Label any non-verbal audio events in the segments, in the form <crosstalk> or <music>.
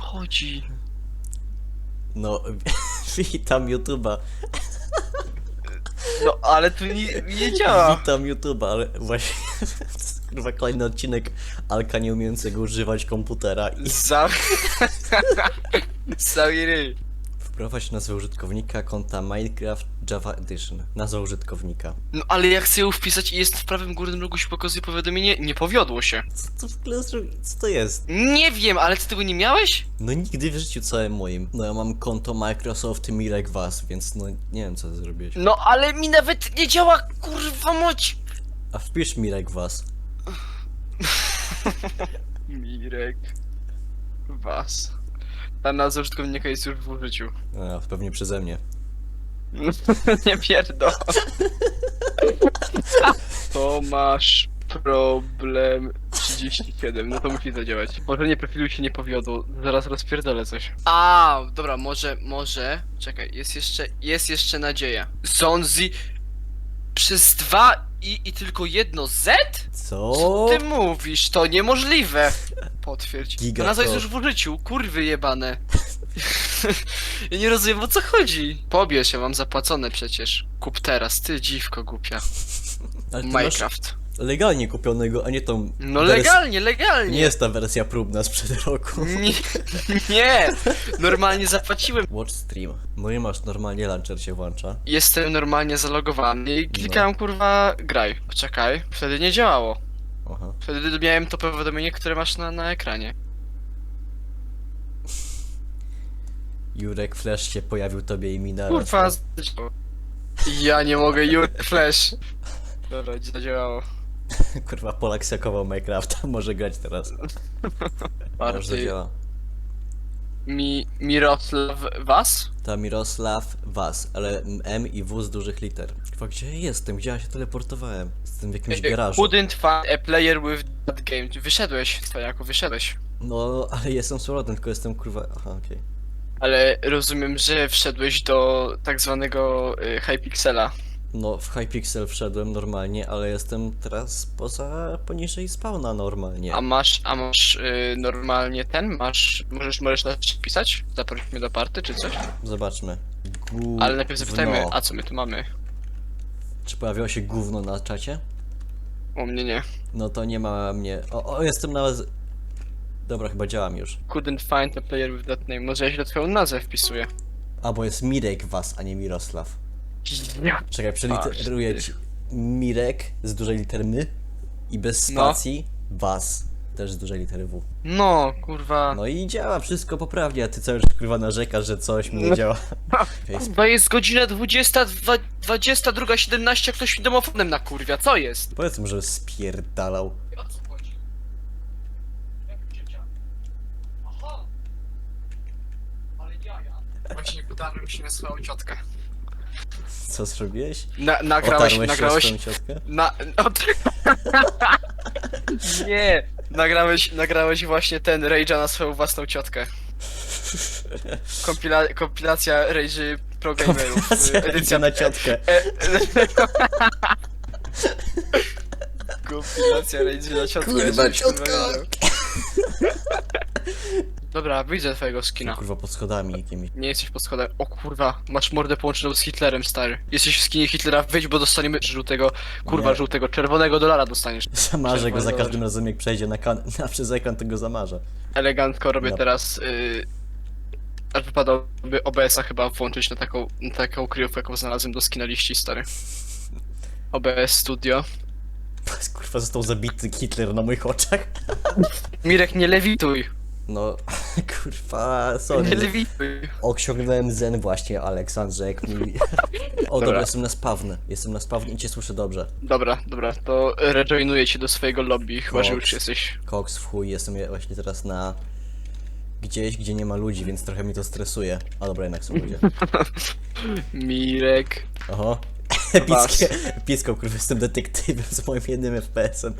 chodzi? No, <laughs> witam YouTube'a. No, ale tu nie, nie działa. Witam YouTube'a, ale właśnie... <laughs> Kurwa, kolejny odcinek Alka nie umiejącego używać komputera i. <laughs> Cały ryj. wprowadź nazwę użytkownika konta Minecraft Java Edition. Nazwa użytkownika. No, ale jak chcę ją wpisać i jest w prawym górnym rogu się pokazuje powiadomienie, nie powiodło się. Co to w ogóle zrobi- Co to jest? Nie wiem, ale ty tego nie miałeś? No nigdy w życiu całym moim. No ja mam konto Microsoft Mirek Was, więc no nie wiem co ty zrobiłeś. No, ale mi nawet nie działa, kurwa moć. A wpisz Mirek Was. <laughs> Mirek. Was. Ta nazwa użytkownika jest już w użyciu. A, pewnie przeze mnie. <laughs> nie pierdol. To masz problem 37, no to musi zadziałać. Tworzenie profilu się nie powiodło, zaraz rozpierdolę coś. A, dobra, może, może, czekaj, jest jeszcze, jest jeszcze nadzieja. Zonzi przez dwa i, i tylko jedno Z? Co? Co ty mówisz? To niemożliwe! Potwierdź. Giga To nazwa jest to. już w użyciu, kurwy jebane. <laughs> ja nie rozumiem o co chodzi. Pobierz, ja mam zapłacone przecież. Kup teraz, ty dziwko głupia. Ale ty masz Minecraft. legalnie kupionego, a nie tą... No wers- legalnie, Nie legalnie. jest ta wersja próbna sprzed roku. Nie, <laughs> nie, normalnie zapłaciłem. Watch stream. No i masz normalnie launcher się włącza. Jestem normalnie zalogowany i klikałem kurwa graj. Poczekaj, wtedy nie działało. Aha. Wtedy miałem to powiadomienie, które masz na, na ekranie. Jurek Flash się pojawił tobie i mina Kurwa, zadziałało. Ja nie mogę, Jur Flash. Dobra, zadziałało. <laughs> Kurwa, Polak sekował Minecrafta, <laughs> może grać teraz. Może Bardziej zadziała. mi, Mirosław Was? Ta Mirosław Was, ale M i W z dużych liter. Kurwa, gdzie ja jestem? Gdzie ja się teleportowałem? Jestem w jakimś garażu. Couldn't find a player with that game. Wyszedłeś, Stojako, wyszedłeś. No, ale jestem z powrotem, tylko jestem kurwa... Aha, okej. Ale rozumiem, że wszedłeś do tak zwanego y, Hypixela. No, w Hypixel wszedłem normalnie, ale jestem teraz poza, poniżej spawna normalnie. A masz, a masz y, normalnie ten, masz, możesz, możesz nas pisać? Zaprosić mnie do party czy coś? Zobaczmy. Gówno. Ale najpierw zapytajmy, a co my tu mamy? Czy pojawiło się gówno na czacie? U mnie nie. No to nie ma mnie. O, o jestem na. Dobra, chyba działam już. Couldn't find a player with that name. Może ja źle twoją nazwę wpisuję. A bo jest Mirek Was, a nie Mirosław. Ja. Czekaj, przeliteruję ci. Mirek z dużej litery my i bez No. spacji Was. Też z dużej litery W. No, kurwa. No i działa wszystko poprawnie, a ty cały czas kurwa narzekasz, że coś mi nie działa. <laughs> Face- Kurwa jest godzina 20, dwa- 22, 17, a ktoś mi domofonem nakurwia, co jest? Powiedz mu, że spierdalał. O co chodzi? Jak się działa? Aha! Ale jaja. Właśnie udarłem się na swoją ciotkę. Co zrobiłeś? Na, nagrałeś, Otarłeś nagrałeś, się o swoją ciotkę? na... Od... <laughs> Nie! Nagrałeś, nagrałeś właśnie ten Rage'a na swoją własną ciotkę. Kompila, kompilacja Rage'y Pro Gamerów. Kompilacja y, na ciotkę. E, <laughs> Kompilacja Rage'y na ciotkę. Kurwa, wiedział. <laughs> Dobra, widzę twojego skina. Kurwa pod schodami jakimiś. Nie jesteś pod schodem. O kurwa, masz mordę połączoną z Hitlerem, stary. Jesteś w skinie Hitlera, wyjdź, bo dostaniemy żółtego, kurwa, Nie. żółtego, czerwonego dolara dostaniesz. Zamarzę go za Czerwony każdym razem jak przejdzie na, kan- <laughs> na przez ekran, to go zamarzę. Elegancko robię teraz. Yy, aż wypadałoby OBS-a chyba włączyć na taką, na taką kryjówkę, jaką znalazłem do skina liści, stary. OBS Studio. <laughs> Kurwa został zabity Hitler na moich oczach. <laughs> Mirek, nie lewituj! No, <laughs> kurwa, sorry. Nie lewituj! Osiągnąłem zen właśnie, Aleksandrze, jak mi... <laughs> O, dobra, Dobra. jestem na spawnie. Jestem na spawnie i cię słyszę dobrze. Dobra, dobra, to rejoinuję cię do swojego lobby, chyba że już jesteś. Koks w chuj, jestem właśnie teraz na... Gdzieś, gdzie nie ma ludzi, więc trochę mi to stresuje. A dobra, jednak są ludzie. <laughs> Mirek. Oho. Epickie, epicką, kurwa, jestem detektywem z moim jednym FPS-em.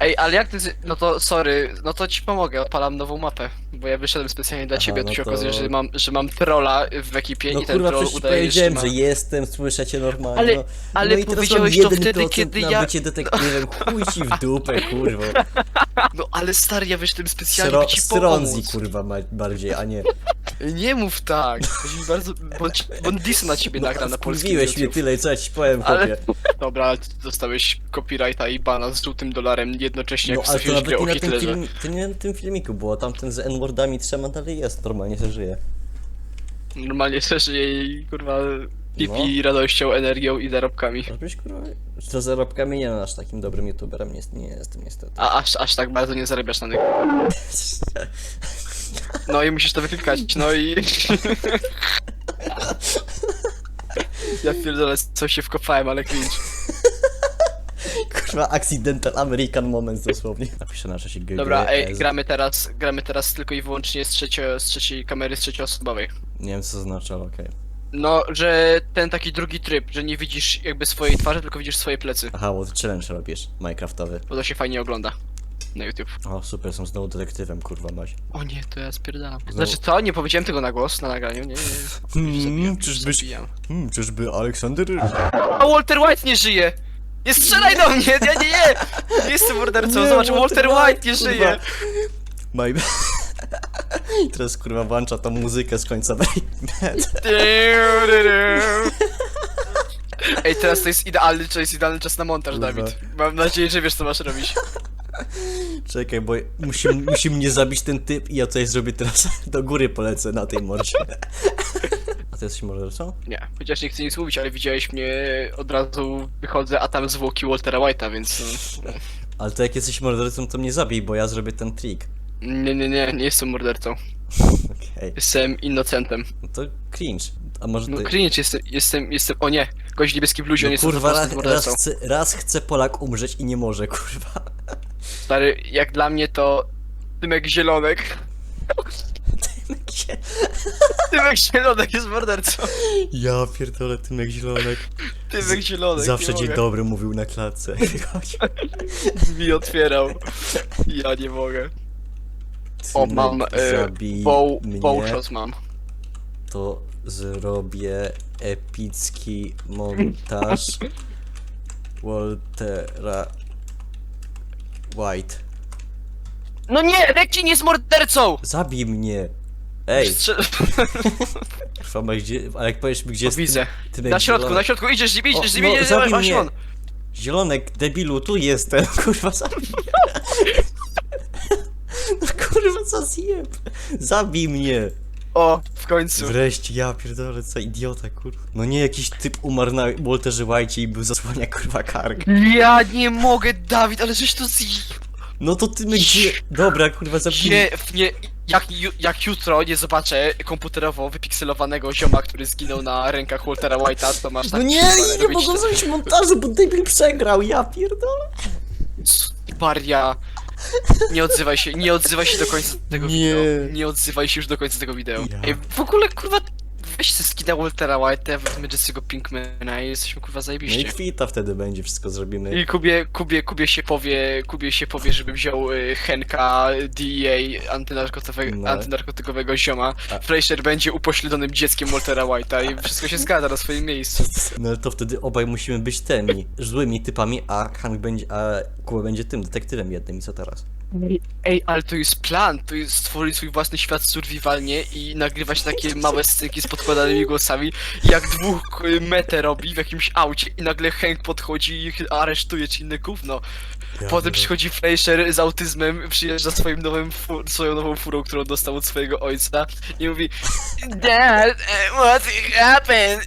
Ej, ale jak ty... z- No to, sorry, no to ci pomogę, odpalam nową mapę. Bo ja wyszedłem specjalnie dla Aha, ciebie, a tu no się to- okazuje, że mam, że mam trolla w ekipie No i ten kurwa, troll przecież ci udaje, że powiedziałem, ma... że jestem, słyszę cię normalnie. Ale- no. ale no i teraz powiedziałeś to jeden wtedy, procent kiedy na ja- bycie detektywem, <laughs> chuj ci w dupę, kurwa. <laughs> No ale stary, ja wyszedłem specjalnie, Sro by ci Stronzi, pomóc. kurwa, ma bardziej, a nie. Nie mów tak, to mi bardzo... Bądź, bądź diss na ciebie nagra na polskim Wkurwiłeś mnie YouTube. tyle, co ja ci powiem, Ale- chłopie. <laughs> Dobra, dostałeś copyrighta i bana z żółtym dolarem jednocześnie No jak ale to nawet o nie na, tym Hitlerze. to nie na tym filmiku było, tamten z N-wordami trzema dalej jest, normalnie się żyje. Normalnie też jej kurwa pipi No. radością, energią i zarobkami. Żebyś kurwa, to zarobkami nie no, aż takim dobrym youtuberem nie, nie jestem niestety. A aż, aż tak bardzo nie zarabiasz na nich. <laughs> No i musisz to wypikać, no i... <laughs> Ja pierdolę, coś się wkopałem, ale cringe. <laughs> Kurwa, accidental American moment dosłownie. Napiszę na czasie Dobra, ej, gramy teraz, gramy teraz tylko i wyłącznie z, trzecio, z trzeciej kamery, z trzecioosobowej. Nie wiem co to znaczy, ale okej. No, że ten taki drugi tryb, że nie widzisz jakby swojej twarzy, tylko widzisz swoje plecy. Aha, bo ty challenge robisz, Minecraftowy. Bo to się fajnie ogląda na YouTube. O, super, są znowu detektywem, kurwa, maś. O nie, to ja spierdalam. Znowu- Znaczy co? Nie powiedziałem tego na głos, na nagraniu, nie, nie, nie. Hmm, Zabijam, czyżbyś- zabijam. Hmm, czyżby Aleksander... A Walter White nie żyje! Nie strzelaj do mnie! Ja nie, nie! Nie jestem mordercą, Nie, zobacz, Walter White nie kurwa. żyje! My... <laughs> Teraz kurwa włącza tą muzykę z końca <laughs> Breaking Bad. Ej, teraz to jest idealny, jest idealny czas na montaż, Kurwa. Dawid. Mam nadzieję, że wiesz co masz robić. Czekaj, bo musi, musi mnie zabić ten typ i ja coś zrobię teraz <laughs> do góry polecę na tej morcie. Ty jesteś mordercą? Nie, chociaż nie chcę nic mówić, ale widziałeś mnie, od razu wychodzę, a tam zwłoki Waltera White'a, więc... no. <laughs> Ale to jak jesteś mordercą, to mnie zabij, bo ja zrobię ten trik. Nie, nie, nie, nie jestem mordercą. <laughs> Okej. Jestem innocentem. No to cringe. A może No ty... cringe, jestem, jestem, jestem, o nie, gość w niebieskim bluzie, on No jest kurwa, raz, raz, mordercą. chce, raz chce Polak umrzeć i nie może, <laughs> kurwa. Stary, jak dla mnie to Tymek Zielonek. Gdzie? Tymek Zielonek jest mordercą. Ja pierdolę, Tymek Zielonek. Tymek Zielonek. Zawsze dzień dobry mówił na klatce. Drzwi otwierał. Ja nie mogę. O, mam, Bow, bowshot mam. to zrobię epicki montaż Waltera White. No nie, Rekin jest mordercą! Zabij mnie! Ej, Strzel... masz <laughs> gdzie... Ale jak powiesz mi, gdzie O, jest widzę. Na środku, na środku, idziesz z nim, O, idziesz z nim, no, idziesz z zabij nim, właśnie mnie. on. Zielonek, debilu, tu jestem, <laughs> kurwa, zabij <laughs> No kurwa, co zjeb? Zabij mnie! O, w końcu. Wreszcie, ja pierdolę, co idiota, kurwa. No nie jakiś typ umarł na Walterze White i był zasłania, kurwa, kark. Ja nie mogę, Dawid, ale żeś to zje... No to ty gdzie... Dobra, kurwa, zabij Nie, nie, jak, ju- jak jutro nie zobaczę komputerowo wypikselowanego zioma, który zginął na rękach Waltera White'a, to masz No tak... nie, kurwa, nie robić mogą to- zrobić montażu, bo debil przegrał, ja pierdolę. Baria. Nie odzywaj się, nie odzywaj się do końca tego Nie. wideo. Nie odzywaj się już do końca tego wideo. Ja. Ej, w ogóle kurwa, weź ze skina Waltera White'a, wezmę Jesse'ego Pinkmana i jesteśmy kurwa No i zajebiście. kwita wtedy będzie, wszystko zrobimy. I Kubie, Kubie, Kubie się powie, Kubie się powie, żeby wziął y, Henka, DEA, antynarkotykowego, No. antynarkotykowego zioma. A- Fleischer będzie upośledzonym dzieckiem Waltera White'a i wszystko się zgadza na swoim miejscu. No ale to wtedy obaj musimy być tymi złymi typami, a Hank będzie, a Kuba będzie tym detektywem jednym i co teraz? Ej, ale to jest plan, to jest stworzyć swój własny świat survivalnie i nagrywać takie małe scenki z podkładanymi głosami, jak dwóch y, metę robi w jakimś aucie i nagle Hank podchodzi i ich aresztuje czy inne gówno. Ja Potem pierdolę. przychodzi Fleischer z autyzmem, przyjeżdża swoim nowym fu- swoją nową furą, którą dostał od swojego ojca i mówi Dad, eh, what happened?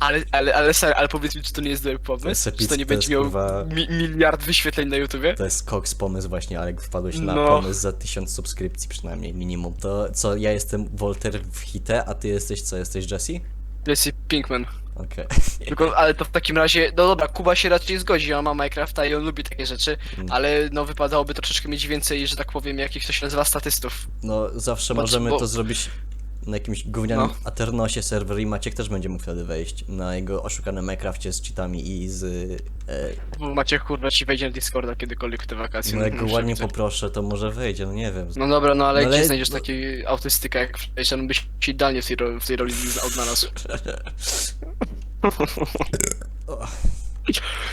Ale, ale, ale ale powiedz mi, czy to nie jest dobry To pomysł? jest Czy to epicki, nie to będzie jest, miał kurwa- mi miliard wyświetleń na YouTubie? To jest koks pomysł właśnie, ale wpadłeś na No. pomysł za tysiąc subskrypcji przynajmniej, minimum. To co, ja jestem Walter w hite, a ty jesteś co, jesteś Jesse? Jesse Pinkman. Okej. <laughs> Tylko, ale to w takim razie, no dobra, Kuba się raczej zgodzi, on ma Minecrafta i on lubi takie rzeczy, Mm. ale no wypadałoby troszeczkę mieć więcej, że tak powiem, jakich to się nazywa statystów. No zawsze Bo- możemy bo- to zrobić... na jakimś gównianym No. Aternosie serwer i Maciek też będzie mógł wtedy wejść na jego oszukanym Minecrafcie z cheatami i z... E, Macie kurwa ci wejdzie na Discorda kiedykolwiek w te wakacje. no jak go ładnie widzę. poproszę, to może wejdzie, no nie wiem. No dobra, no ale No gdzie ale- znajdziesz no- taki autystyka jak Flation, byś się idealnie w tej, ro- w tej roli odnalazł. <laughs>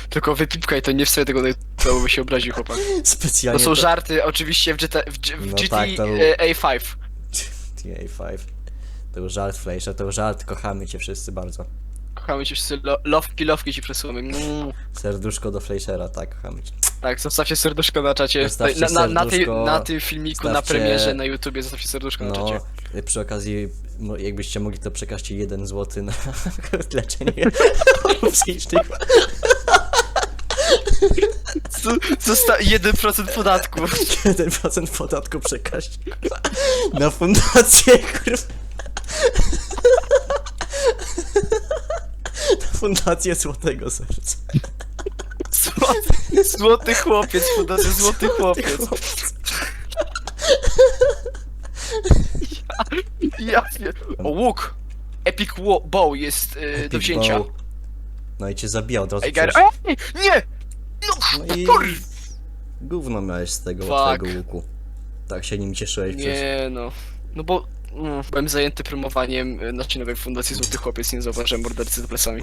Tylko wypipkaj to nie w tego to by się obraził chłopak. To Specjalnie są żarty oczywiście w, GTA, w, G- w No GTA tak, to był- e, A5. TA5. To był żart, Fleischer, to był żart, kochamy cię wszyscy bardzo. Kochamy cię wszyscy, lo, lowki, lowki ci przesyłamy. Mm. Serduszko do Fleischera, tak, kochamy cię. Tak, zostawcie serduszko na czacie. Zostawcie na, na, na, tej, serduszko, na tym filmiku na premierze na YouTubie zostawcie serduszko na No, czacie. przy okazji, mo- jakbyście mogli, to przekażcie jeden złoty na <laughs> leczenie psychicznych. Z- Zosta 1% podatku. <laughs> 1% podatku przekażcie na fundację, kurwa. Na fundację Złotego Serca. <laughs> Złoty, złoty chłopiec, fundacja Złoty Chłopiec. Ja pier... O, łuk! Epic wo- Bow jest y, do wzięcia. Bow. No i cię zabijał od razu. Ej, Gary... przecież. Ej, nie! No, No i gówno miałeś z tego Fuck. łatwego łuku. Tak się nim cieszyłeś przez... Nie no. No bo mm, byłem zajęty promowaniem y, naszej nowej fundacji Złoty Chłopiec, nie zauważyłem mordercy z plecami.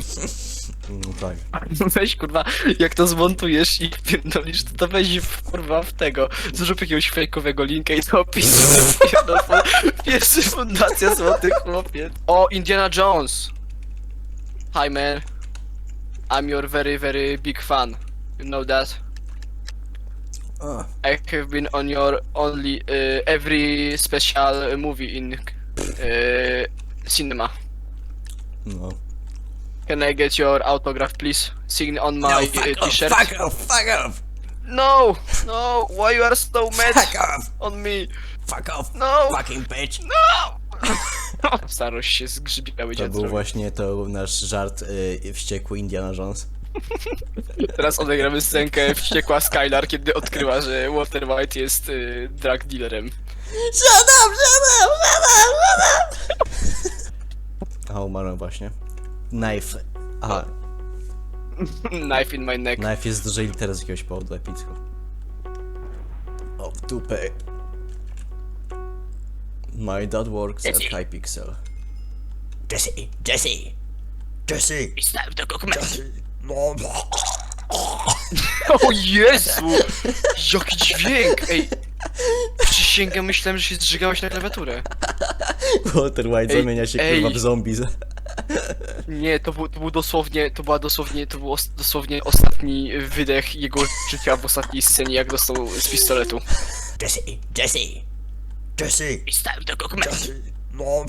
No tak. <laughs> Weź kurwa, jak to zmontujesz i pierdolisz, to, to weź w, kurwa w tego, zrób jakiegoś fejkowego linka i to opisz. <laughs> Pierwszy fundacja Złoty Chłopiec. O, Indiana Jones! Hi man. I'm your very very big fan. You know that? A, I have been on your only uh, every special movie in uh, cinema. no. Can I get your autograph please? Sign on my uh, t-shirt. fuck off, fuck off, No, no, why you are so mad fuck off, on me? fuck off, No, fucking bitch. no! <laughs> Starość się zgrzybiały To był właśnie to nasz żart y, wściekły Indiana Jones. Teraz odegramy scenkę wściekła Skylar, kiedy odkryła, że Walter White jest y, drug dealerem. Shut up, shut up, shut up, shut up! A umarłem właśnie. Knife. Aha, Knife in my neck. knife jest dużej litery z jakiegoś powodu epicko. O, w dupę. My dad works at Hypixel. Jesse, Jesse, Jesse. Stałem do dokumentu. No, <laughs> O Jezu! Jaki dźwięk! Ej! Przysięgam, myślałem, że się zżygałeś na klawiaturę. Walter White Ej, zamienia się ej. kurwa w zombie. Nie, to był, to był dosłownie, to była dosłownie, to był os, dosłownie ostatni wydech jego życia w ostatniej scenie, jak dostał z pistoletu. Jesse, Jesse, Jesse. I stałem do dokumentu. No,